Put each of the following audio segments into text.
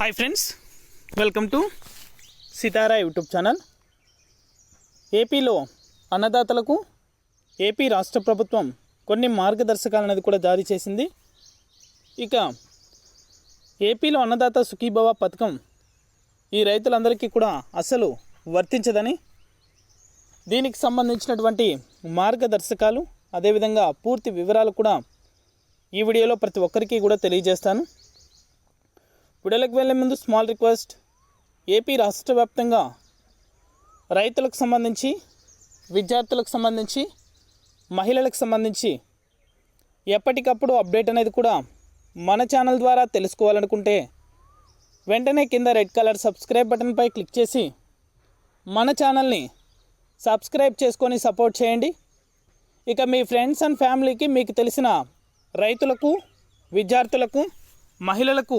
Hi friends welcome to Sitara YouTube channel ఏపీలో అన్నదాతలకు AP రాష్ట్ర ప్రభుత్వం కొన్ని మార్గదర్శకాలు అనేది కూడా జారీ చేసింది. ఇక ఏపీలో అన్నదాత సుఖీభవ పథకం ఈ రైతులందరికీ కూడా అసలు వర్తించదని దీనికి సంబంధించినటువంటి మార్గదర్శకాలు అదేవిధంగా పూర్తి వివరాలు కూడా ఈ వీడియోలో ప్రతి ఒక్కరికి కూడా తెలియజేస్తాను. వీడియోలకు వెళ్ళే ముందు స్మాల్ రిక్వెస్ట్ ఏపీ రాష్ట్ర వ్యాప్తంగా రైతులకు సంబంధించి విద్యార్థులకు సంబంధించి మహిళలకు సంబంధించి ఎప్పటికప్పుడు అప్డేట్ అనేది కూడా మన ఛానల్ ద్వారా తెలుసుకోవాలనుకుంటే వెంటనే కింద రెడ్ కలర్ సబ్స్క్రైబ్ బటన్పై క్లిక్ చేసి మన ఛానల్ని సబ్స్క్రైబ్ చేసుకొని సపోర్ట్ చేయండి. ఇక మీ ఫ్రెండ్స్ అండ్ ఫ్యామిలీకి మీకు తెలిసిన రైతులకు విద్యార్థులకు మహిళలకు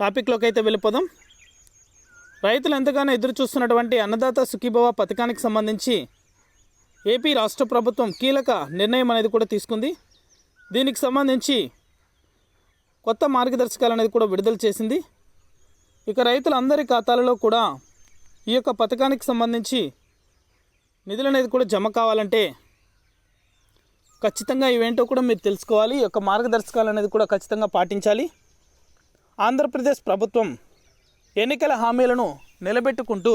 టాపిక్లోకి అయితే వెళ్ళిపోదాం. రైతులు ఎంతగానో ఎదురు చూస్తున్నటువంటి అన్నదాత సుఖీభవ పథకానికి సంబంధించి ఏపీ రాష్ట్ర ప్రభుత్వం కీలక నిర్ణయం అనేది కూడా తీసుకుంది. దీనికి సంబంధించి కొత్త మార్గదర్శకాలు అనేది కూడా విడుదల చేసింది. ఇక రైతులందరి ఖాతాలలో కూడా ఈ యొక్క పథకానికి సంబంధించి నిధులు అనేది కూడా జమ కావాలంటే ఖచ్చితంగా ఇవేంటో కూడా మీరు తెలుసుకోవాలి. ఈ యొక్క మార్గదర్శకాలు అనేది కూడా ఖచ్చితంగా పాటించాలి. ఆంధ్రప్రదేశ్ ప్రభుత్వం ఎన్నికల హామీలను నిలబెట్టుకుంటూ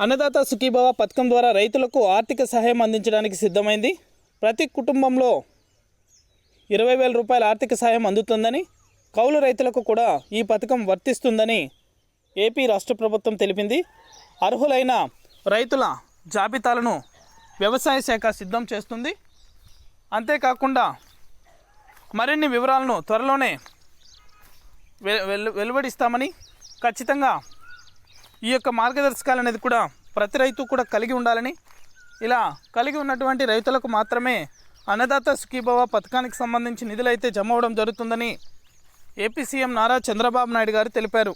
అన్నదాత సుఖీభవ పథకం ద్వారా రైతులకు ఆర్థిక సహాయం అందించడానికి సిద్ధమైంది. ప్రతి కుటుంబంలో ఇరవై వేల రూపాయల ఆర్థిక సహాయం అందుతుందని కౌలు రైతులకు కూడా ఈ పథకం వర్తిస్తుందని ఏపీ రాష్ట్ర ప్రభుత్వం తెలిపింది. అర్హులైన రైతుల జాబితాలను వ్యవసాయ శాఖ సిద్ధం చేస్తుంది. అంతేకాకుండా మరిన్ని వివరాలను త్వరలోనే వెలువడిస్తామని ఖచ్చితంగా ఈ యొక్క మార్గదర్శకాలు అనేది కూడా ప్రతి రైతు కూడా కలిగి ఉండాలని ఇలా కలిగి ఉన్నటువంటి రైతులకు మాత్రమే అన్నదాత సుఖీభవ పథకానికి సంబంధించి నిధులైతే జమ అవడం జరుగుతుందని ఏపీ సీఎం నారా చంద్రబాబు నాయుడు గారు తెలిపారు.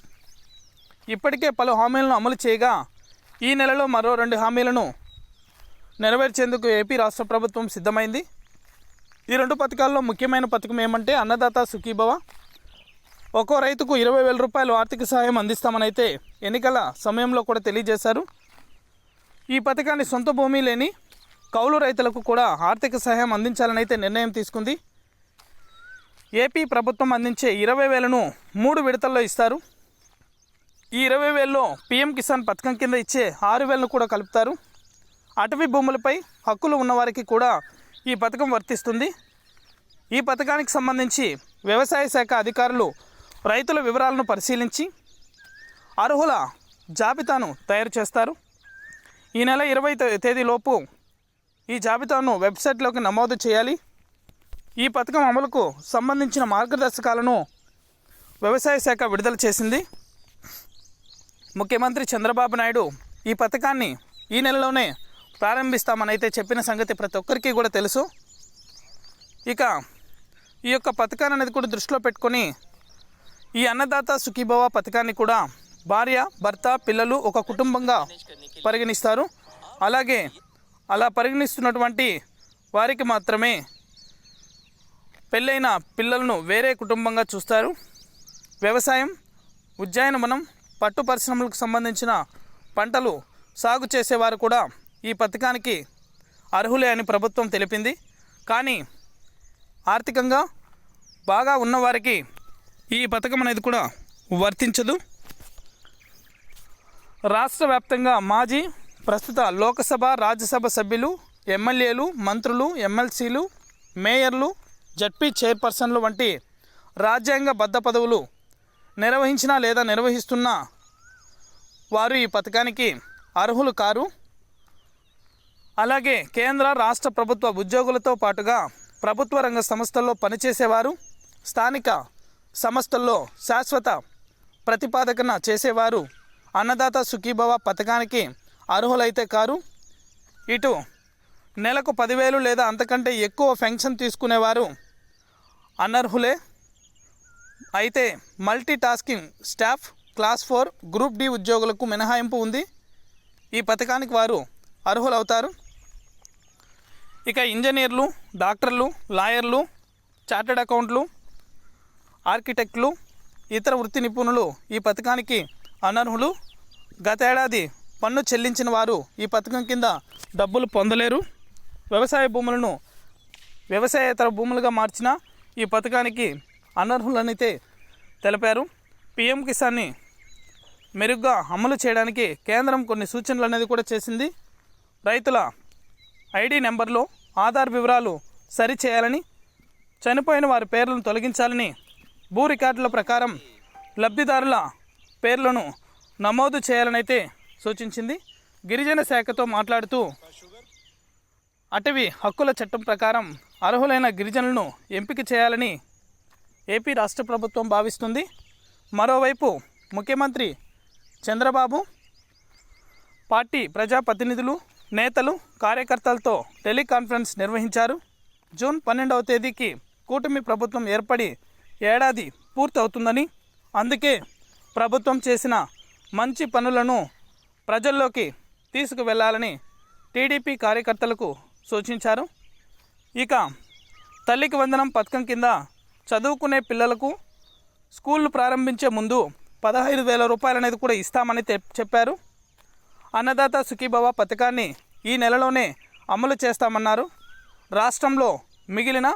ఇప్పటికే పలు హామీలను అమలు చేయగా ఈ నెలలో మరో రెండు హామీలను నెరవేర్చేందుకు ఏపీ రాష్ట్ర ప్రభుత్వం సిద్ధమైంది. ఈ రెండు పథకాల్లో ముఖ్యమైన పథకం ఏమంటే అన్నదాత సుఖీభవ ఒక్కో రైతుకు ఇరవై వేల రూపాయలు ఆర్థిక సహాయం అందిస్తామని అయితే ఎన్నికల సమయంలో కూడా తెలియజేశారు. ఈ పథకాన్ని సొంత భూమి లేని కౌలు రైతులకు కూడా ఆర్థిక సహాయం అందించాలని అయితే నిర్ణయం తీసుకుంది. ఏపీ ప్రభుత్వం అందించే ఇరవై వేలను మూడు విడతల్లో ఇస్తారు. ఈ ఇరవై వేలలో పీఎం కిసాన్ పథకం కింద ఇచ్చే ఆరు వేలను కూడా కలుపుతారు. అటవీ భూములపై హక్కులు ఉన్నవారికి కూడా ఈ పథకం వర్తిస్తుంది. ఈ పథకానికి సంబంధించి వ్యవసాయ శాఖ అధికారులు రైతుల వివరాలను పరిశీలించి అర్హుల జాబితాను తయారు చేస్తారు. ఈ నెల ఇరవై తేదీలోపు ఈ జాబితాను వెబ్సైట్లోకి నమోదు చేయాలి. ఈ పథకం అమలుకు సంబంధించిన మార్గదర్శకాలను వ్యవసాయ శాఖ విడుదల చేసింది. ముఖ్యమంత్రి చంద్రబాబు నాయుడు ఈ పథకాన్ని ఈ నెలలోనే ప్రారంభిస్తామనైతే చెప్పిన సంగతి ప్రతి ఒక్కరికి కూడా తెలుసు. ఇక ఈ యొక్క పథకాన్ని అనేది కూడా దృష్టిలో పెట్టుకొని ఈ అన్నదాత సుఖీభవ పథకాన్ని కూడా భార్య భర్త పిల్లలు ఒక కుటుంబంగా పరిగణిస్తారు. అలాగే అలా పరిగణిస్తున్నటువంటి వారికి మాత్రమే పెళ్ళైన పిల్లలను వేరే కుటుంబంగా చూస్తారు. వ్యవసాయం ఉద్యానవనం పట్టు పరిశ్రమలకు సంబంధించిన పంటలు సాగు చేసేవారు కూడా ఈ పథకానికి అర్హులే అని ప్రభుత్వం తెలిపింది. కానీ ఆర్థికంగా బాగా ఉన్నవారికి ఈ పథకం అనేది కూడా వర్తించదు. రాష్ట్ర వ్యాప్తంగా మాజీ ప్రస్తుత లోకసభ రాజ్యసభ సభ్యులు ఎమ్మెల్యేలు మంత్రులు ఎమ్మెల్సీలు మేయర్లు జడ్పీ చైర్పర్సన్లు వంటి రాజ్యాంగ బద్ద పదవులు నిర్వహించిన లేదా నిర్వహిస్తున్న వారు ఈ పథకానికి అర్హులు కారు. అలాగే కేంద్ర రాష్ట్ర ప్రభుత్వ ఉద్యోగులతో పాటుగా ప్రభుత్వ రంగ సంస్థల్లో పనిచేసేవారు స్థానిక సంస్థల్లో శాశ్వత ప్రతిపాదకన చేసేవారు అన్నదాత సుఖీభవ పథకానికి అర్హులైతే కారు. ఇటు నెలకు పదివేలు లేదా అంతకంటే ఎక్కువ పెన్షన్ తీసుకునేవారు అనర్హులే. అయితే multi tasking staff class four group D ఉద్యోగులకు మినహాయింపు ఉంది. ఈ పథకానికి వారు అర్హులవుతారు. ఇక ఇంజనీర్లు డాక్టర్లు లాయర్లు చార్టెడ్ అకౌంట్లు ఆర్కిటెక్ట్లు ఇతర వృత్తి నిపుణులు ఈ పథకానికి అనర్హులు. గతేడాది పన్ను చెల్లించిన వారు ఈ పథకం కింద డబ్బులు పొందలేరు. వ్యవసాయ భూములను వ్యవసాయేతర భూములుగా మార్చిన ఈ పథకానికి అనర్హులనైతే తెలిపారు. పిఎం కిసాన్ని మెరుగ్గా అమలు చేయడానికి కేంద్రం కొన్ని సూచనలు అనేది కూడా చేసింది. రైతుల ఐడి నెంబర్లో ఆధార్ వివరాలు సరిచేయాలని చనిపోయిన వారి పేర్లను తొలగించాలని భూ రికార్డుల ప్రకారం లబ్ధిదారుల పేర్లను నమోదు చేయాలనైతే సూచించింది. గిరిజన శాఖతో మాట్లాడుతూ అటవీ హక్కుల చట్టం ప్రకారం అర్హులైన గిరిజనులను ఎంపిక చేయాలని ఏపీ రాష్ట్ర ప్రభుత్వం భావిస్తుంది. మరోవైపు ముఖ్యమంత్రి చంద్రబాబు పార్టీ ప్రజాప్రతినిధులు నేతలు కార్యకర్తలతో టెలికాన్ఫరెన్స్ నిర్వహించారు. జూన్ పన్నెండవ తేదీకి కూటమి ప్రభుత్వం ఏర్పడి ఏడాది పూర్తవుతుందని అందుకే ప్రభుత్వం చేసిన మంచి పనులను ప్రజల్లోకి తీసుకువెళ్ళాలని టీడీపీ కార్యకర్తలకు సూచించారు. ఇక తల్లికి వందనం పథకం కింద చదువుకునే పిల్లలకు స్కూళ్ళు ప్రారంభించే ముందు పదహైదు వేల రూపాయలు అనేది కూడా ఇస్తామని తె- చెప్పారు. అన్నదాత సుఖీభవ పథకాన్ని ఈ నెలలోనే అమలు చేస్తామన్నారు. రాష్ట్రంలో మిగిలిన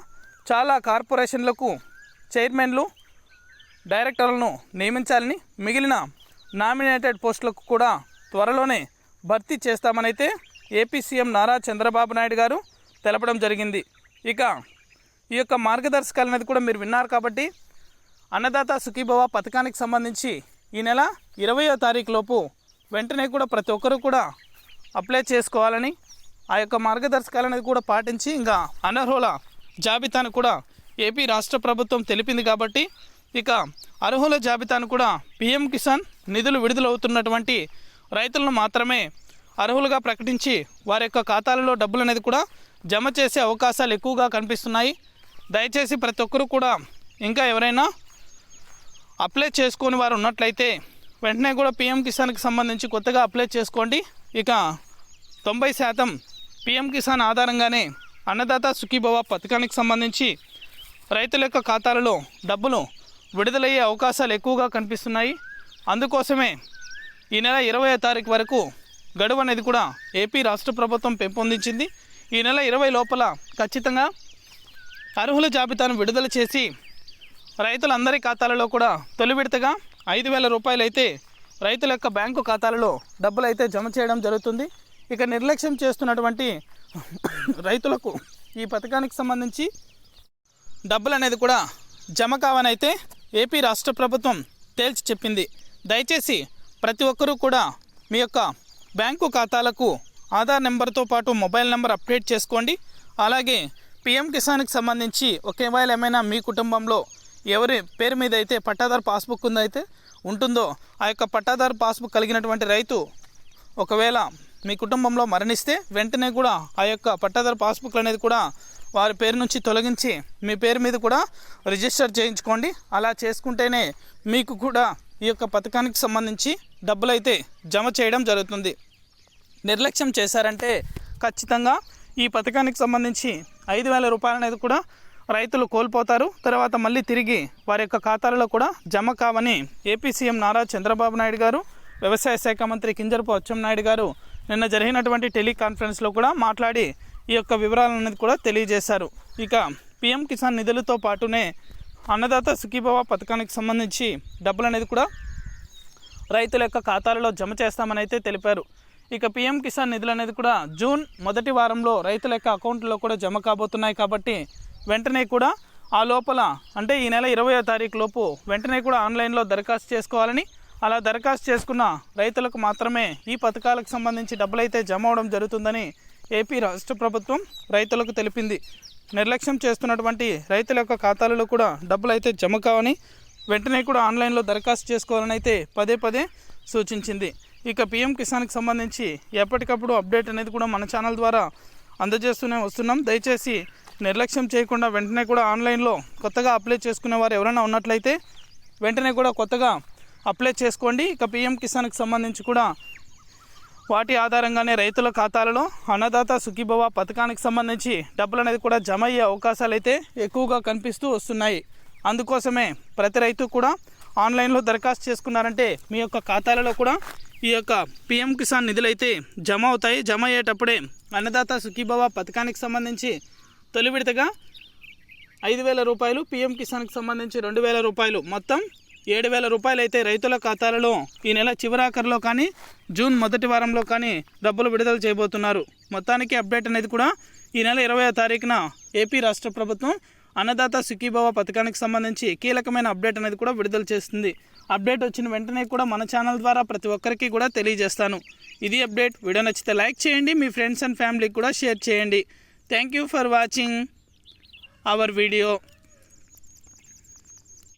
చాలా కార్పొరేషన్లకు చైర్మన్లు డైరెక్టర్లను నియమించాలని మిగిలిన నామినేటెడ్ పోస్టులకు కూడా త్వరలోనే భర్తీ చేస్తామనైతే ఏపీ సీఎం నారా చంద్రబాబు నాయుడు గారు తెలపడం జరిగింది. ఇక ఈ యొక్క మార్గదర్శకాలు అనేది కూడా మీరు విన్నారు కాబట్టి అన్నదాత సుఖీభవ పథకానికి సంబంధించి ఈ నెల ఇరవయో తారీఖు లోపు వెంటనే కూడా ప్రతి ఒక్కరూ కూడా అప్లై చేసుకోవాలని ఆ యొక్క మార్గదర్శకాలు అనేది కూడా పాటించి ఇంకా అనర్హుల జాబితాను కూడా ఏపీ రాష్ట్ర ప్రభుత్వం తెలిపింది కాబట్టి ఇక అర్హుల జాబితాను కూడా పీఎం కిసాన్ నిధులు విడుదలవుతున్నటువంటి రైతులను మాత్రమే అర్హులుగా ప్రకటించి వారి యొక్క ఖాతాలలో డబ్బులు అనేది కూడా జమ చేసే అవకాశాలు ఎక్కువగా కనిపిస్తున్నాయి. దయచేసి ప్రతి ఒక్కరూ కూడా ఇంకా ఎవరైనా అప్లై చేసుకొని వారు ఉన్నట్లయితే వెంటనే కూడా పీఎం కిసాన్కి సంబంధించి కొత్తగా అప్లై చేసుకోండి. ఇక తొంభై శాతం పీఎం కిసాన్ ఆధారంగానే అన్నదాత సుఖీభవ పథకానికి సంబంధించి రైతుల యొక్క ఖాతాలలో డబ్బులు విడుదలయ్యే అవకాశాలు ఎక్కువగా కనిపిస్తున్నాయి. అందుకోసమే ఈ నెల ఇరవై తారీఖు వరకు గడువు అనేది కూడా ఏపీ రాష్ట్ర ప్రభుత్వం పెంపొందించింది. ఈ నెల ఇరవై లోపల ఖచ్చితంగా అర్హుల జాబితాను విడుదల చేసి రైతులందరి ఖాతాలలో కూడా తొలి విడతగా ఐదు వేల రూపాయలు అయితే రైతుల యొక్క బ్యాంకు ఖాతాలలో డబ్బులు అయితే జమ చేయడం జరుగుతుంది. ఇక నిర్లక్ష్యం చేస్తున్నటువంటి రైతులకు ఈ పథకానికి సంబంధించి డబ్బులు అనేది కూడా జమ కావనైతే ఏపీ రాష్ట్ర ప్రభుత్వం తేల్చి చెప్పింది. దయచేసి ప్రతి ఒక్కరూ కూడా మీ యొక్క బ్యాంకు ఖాతాలకు ఆధార్ నెంబర్తో పాటు మొబైల్ నెంబర్ అప్డేట్ చేసుకోండి. అలాగే పిఎం కిసాన్కి సంబంధించి ఒకవేళ ఏమైనా మీ కుటుంబంలో ఎవరి పేరు మీద అయితే పట్టాదారు పాస్బుక్ ఉందైతే ఉంటుందో ఆ యొక్క పట్టాదారు పాస్బుక్ కలిగినటువంటి రైతు ఒకవేళ మీ కుటుంబంలో మరణిస్తే వెంటనే కూడా ఆ యొక్క పట్టాదారు పాస్బుక్లు అనేది కూడా వారి పేరు నుంచి తొలగించి మీ పేరు మీద కూడా రిజిస్టర్ చేయించుకోండి. అలా చేసుకుంటేనే మీకు కూడా ఈ యొక్క పథకానికి సంబంధించి డబ్బులు అయితే జమ చేయడం జరుగుతుంది. నిర్లక్ష్యం చేశారంటే ఖచ్చితంగా ఈ పథకానికి సంబంధించి ఐదు వేల రూపాయలు అనేది కూడా రైతులు కోల్పోతారు. తర్వాత మళ్ళీ తిరిగి వారి యొక్క ఖాతాలలో కూడా జమ కావని ఏపీ సీఎం నారా చంద్రబాబు నాయుడు గారు వ్యవసాయ శాఖ మంత్రి కింజరపు అచ్చెన్నాయుడు గారు నిన్న జరిగినటువంటి టెలికాన్ఫరెన్స్లో కూడా మాట్లాడి ఈ యొక్క వివరాలను అనేది కూడా తెలియజేశారు. ఇక పిఎం కిసాన్ నిధులతో పాటునే అన్నదాత సుఖీభవ పథకానికి సంబంధించి డబ్బులు అనేది కూడా రైతుల యొక్క ఖాతాలలో జమ చేస్తామని అయితే తెలిపారు. ఇక పిఎం కిసాన్ నిధులు అనేది కూడా జూన్ మొదటి వారంలో రైతుల యొక్క అకౌంట్లో కూడా జమ కాబోతున్నాయి కాబట్టి వెంటనే కూడా ఆ లోపల అంటే ఈ నెల ఇరవయో తారీఖు లోపు వెంటనే కూడా ఆన్లైన్లో దరఖాస్తు చేసుకోవాలని అలా దరఖాస్తు చేసుకున్న రైతులకు మాత్రమే ఈ పథకాలకు సంబంధించి డబ్బులైతే జమ అవడం జరుగుతుందని ఏపీ రాష్ట్ర ప్రభుత్వం రైతులకు తెలిపింది. నిర్లక్ష్యం చేస్తున్నటువంటి రైతుల యొక్క ఖాతాలలో కూడా డబ్బులు అయితే జమ కావని వెంటనే కూడా ఆన్లైన్లో దరఖాస్తు చేసుకోవాలని అయితే పదే పదే సూచించింది. ఇక పిఎం కిసాన్కి సంబంధించి ఎప్పటికప్పుడు అప్డేట్ అనేది కూడా మన ఛానల్ ద్వారా అందజేస్తూనే వస్తున్నాం. దయచేసి నిర్లక్ష్యం చేయకుండా వెంటనే కూడా ఆన్లైన్లో కొత్తగా అప్లై చేసుకునే వారు ఎవరైనా ఉన్నట్లయితే వెంటనే కూడా కొత్తగా అప్లై చేసుకోండి. ఇక పిఎం కిసాన్కి సంబంధించి కూడా వాటి ఆధారంగానే రైతుల ఖాతాలలో అన్నదాత సుఖీభవ పథకానికి సంబంధించి డబ్బులు అనేది కూడా జమ అయ్యే అవకాశాలు అయితే ఎక్కువగా కనిపిస్తూ వస్తున్నాయి. అందుకోసమే ప్రతి రైతు కూడా ఆన్లైన్లో దరఖాస్తు చేసుకున్నారంటే మీ యొక్క ఖాతాలలో కూడా ఈ యొక్క పిఎం కిసాన్ నిధులు అయితే జమ అవుతాయి. జమ అయ్యేటప్పుడే అన్నదాత సుఖీభవ పథకానికి సంబంధించి తొలి విడతగా ఐదు వేల రూపాయలు పిఎం కిసాన్కి సంబంధించి రెండు వేల రూపాయలు మొత్తం ఏడు వేల రూపాయలు అయితే రైతుల ఖాతాలలో ఈ నెల చివరాఖరులో కానీ జూన్ మొదటి వారంలో కానీ డబ్బులు విడుదల చేయబోతున్నారు. మొత్తానికి అప్డేట్ అనేది కూడా ఈ నెల ఇరవై తారీఖున ఏపీ రాష్ట్ర ప్రభుత్వం అన్నదాత సుఖీభవ పథకానికి సంబంధించి కీలకమైన అప్డేట్ అనేది కూడా విడుదల చేస్తుంది. అప్డేట్ వచ్చిన వెంటనే కూడా మన ఛానల్ ద్వారా ప్రతి ఒక్కరికి కూడా తెలియజేస్తాను. ఇది అప్డేట్. వీడియో నచ్చితే లైక్ చేయండి మీ ఫ్రెండ్స్ అండ్ ఫ్యామిలీకి కూడా షేర్ చేయండి. Thank you for watching our video.